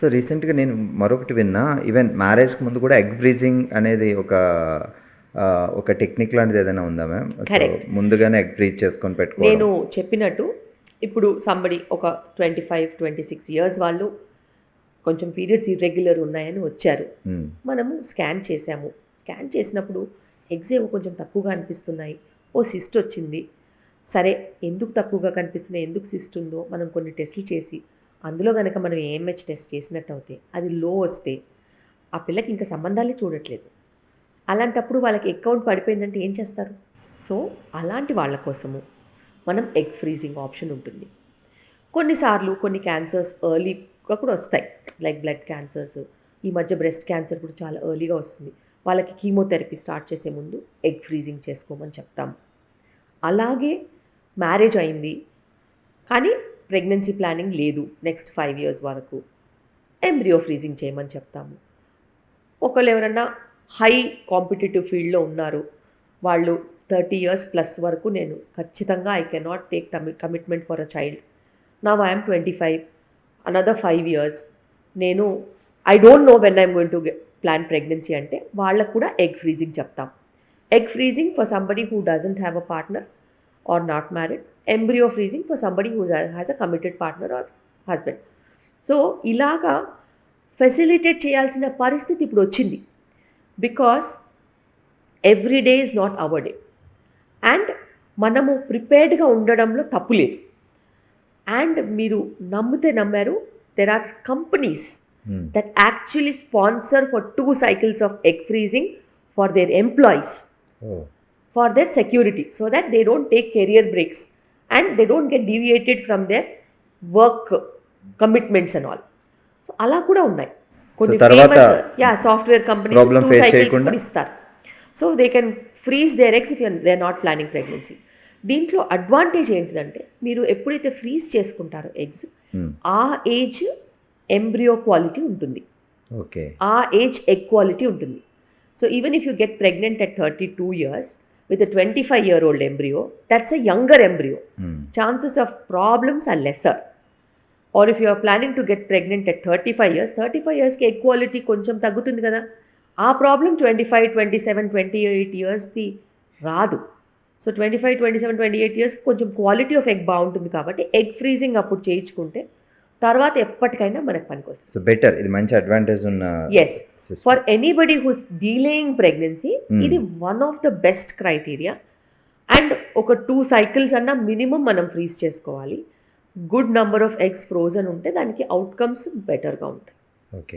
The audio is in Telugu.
సో రీసెంట్గా నేను మరొకటి విన్నా ఈవెన్ మ్యారేజ్కి ముందు కూడా ఎగ్ ఫ్రీజింగ్ అనేది ఒక ఒక టెక్నిక్ లాంటిది ఏదైనా ఉందా మ్యామ్. ముందుగానే ఎగ్ ఫ్రీజ్ చేసుకొని నేను పెట్టుకోవడం చెప్పినట్టు ఇప్పుడు సంబడి ఒక twenty five twenty six years వాళ్ళు కొంచెం పీరియడ్స్ ఇర్రెగ్యులర్ ఉన్నాయని వచ్చారు. మనము స్కాన్ చేసాము. స్కాన్ చేసినప్పుడు ఎగ్స్ ఏవో కొంచెం తక్కువగా అనిపిస్తున్నాయి. ఓ సిస్ట్ వచ్చింది. సరే ఎందుకు తక్కువగా కనిపిస్తున్నాయి? ఎందుకు సిస్ట్ ఉందో మనం కొన్ని టెస్టులు చేసి అందులో కనుక మనం ఏఎంహెచ్ టెస్ట్ చేసినట్టు అయితే అది లో వస్తే ఆ పిల్లకి ఇంకా సంబంధాలే చూడట్లేదు. అలాంటప్పుడు వాళ్ళకి అకౌంట్ పడిపోయిందంటే ఏం చేస్తారు? సో అలాంటి వాళ్ళ కోసము మనం ఎగ్ ఫ్రీజింగ్ ఆప్షన్ ఉంటుంది. కొన్నిసార్లు కొన్ని క్యాన్సర్స్ ఎర్లీగా కూడా వస్తాయి. లైక్ బ్లడ్ క్యాన్సర్స్ ఈ మధ్య బ్రెస్ట్ క్యాన్సర్ కూడా చాలా ఎర్లీగా వస్తుంది. వాళ్ళకి కీమోథెరపీ స్టార్ట్ చేసే ముందు ఎగ్ ఫ్రీజింగ్ చేసుకోమని చెప్తాం. అలాగే మ్యారేజ్ అయింది. కానీ ప్రెగ్నెన్సీ ప్లానింగ్ లేదు నెక్స్ట్ ఫైవ్ ఇయర్స్ వరకు. ఎంబ్రియో ఫ్రీజింగ్ చేయమని చెప్తాము. ఒకళ్ళు ఎవరన్నా హై కాంపిటేటివ్ ఫీల్డ్లో ఉన్నారు. వాళ్ళు థర్టీ ఇయర్స్ ప్లస్ వరకు నేను ఖచ్చితంగా I cannot take commitment for a child. నా I'm twenty five another five years. నేను I don't know when I'm going to plan pregnancy అంటే వాళ్ళకు కూడా ఎగ్ ఫ్రీజింగ్ చెప్తాం. Egg freezing for somebody who doesn't have a partner or not married embryo freezing for somebody who has a committed partner or husband so ఇలాగా ఫెసిలిటేట్ చేయాల్సిన పరిస్థితి ఇప్పుడు వచ్చింది. Because every day is not our day and మనము ప్రిపేర్డ్గా ఉండడంలో తప్పు లేదు. అండ్ మీరు నమ్మితే నమ్మారు there are companies actually sponsor for two cycles of egg freezing for their employees. Oh for their security so that they don't take career breaks and they don't get deviated from their work commitments and all. So అలా కూడా ఉన్నాయి. కొన్ని యా సాఫ్ట్వేర్ కంపెనీస్ ఇస్తారు. So they can freeze their eggs if they are not planning pregnancy దీంట్లో అడ్వాంటేజ్ ఏంటిదంటే మీరు ఎప్పుడైతే ఫ్రీజ్ చేసుకుంటారో ఎగ్స్ మ్మ్. ఆ ఏజ్ ఎంబ్రియో క్వాలిటీ ఉంటుంది. ఓకే ఆ ఏజ్ ఎగ్ క్వాలిటీ ఉంటుంది. So even if you get pregnant at thirty two years with twenty five year old embryo that's a younger embryo. Chances of problems are lesser or if you are planning to get pregnant at thirty five years thirty five ఇయర్స్కి ఎగ్ క్వాలిటీ కొంచెం తగ్గుతుంది కదా. ఆ problem twenty five twenty seven twenty eight ఇయర్స్ది రాదు. So twenty five twenty seven twenty eight years కొంచెం క్వాలిటీ ఆఫ్ ఎగ్ బాగుంటుంది కాబట్టి ఎగ్ ఫ్రీజింగ్ అప్పుడు చేయించుకుంటే తర్వాత ఎప్పటికైనా మనకు పనికొస్తుంది. సో బెటర్ ఇది మంచి అడ్వాంటేజ్ ఉన్న yes for anybody who's delaying pregnancy. ఇది one of the best criteria and ఒక టూ సైకిల్స్ అన్న మినిమం మనం ఫ్రీజ్ చేసుకోవాలి. Good number of eggs frozen ఉంటే దానికి అవుట్కమ్స్ బెటర్గా ఉంటాయి.